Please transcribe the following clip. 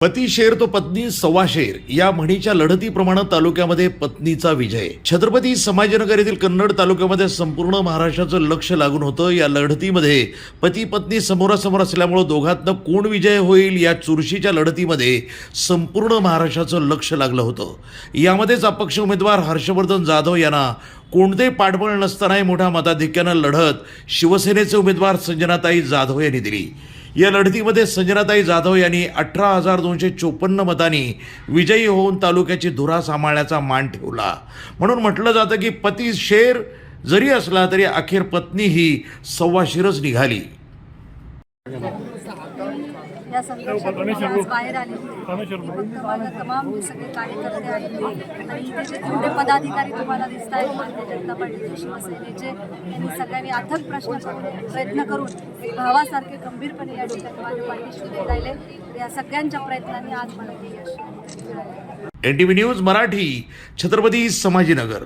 पती शेर तो पत्नी सव्वा शेर. या म्हणीच्या लढतीप्रमाणे तालुक्यामध्ये पत्नीचा विजय. छत्रपती समाजनगर येथील कन्नड तालुक्यामध्ये संपूर्ण महाराष्ट्राचं लक्ष लागून होतं. या लढतीमध्ये पती पत्नी समोरासमोर असल्यामुळं दोघातनं कोण विजय होईल या चुरशीच्या लढतीमध्ये संपूर्ण महाराष्ट्राचं लक्ष लागलं होतं. यामध्येच अपक्ष उमेदवार हर्षवर्धन जाधव यांना कोणते पाठबळ नसतानाही मोठ्या मताधिक्यानं लढत शिवसेनेचे उमेदवार संजनाताई जाधव यांनी दिली. या लढतीमध्ये संजनाताई जाधव यांनी अठरा हजार दोनशे चोपन्न मतांनी विजयी होऊन तालुक्याची धुरा सांभाळण्याचा मान ठेवला. म्हणून म्हटलं जातं की पती शेर जरी असला तरी अखेर पत्नी ही सव्वा शिरच निघाली. या संघर्षातून आज बाहेर आले. माझं तमाम सगळे कार्यकर्ते आहेत. आणि इथे जे थोडे पदाधिकारी तुम्हाला दिसत आहेत भारतीय जनता पार्टीचे शिवसेनेचे यांनी सगळ्यांनी अथक प्रश्न करून प्रयत्न करून एक भावासारखे गंभीरपणे या ठिकाणी माझ्या पाठीशी उभे राहिले. तर या सगळ्यांच्या प्रयत्नांनी आज मला हे यश मिळालं. N T V news Marathi Chhatrapati Sambhajinagar.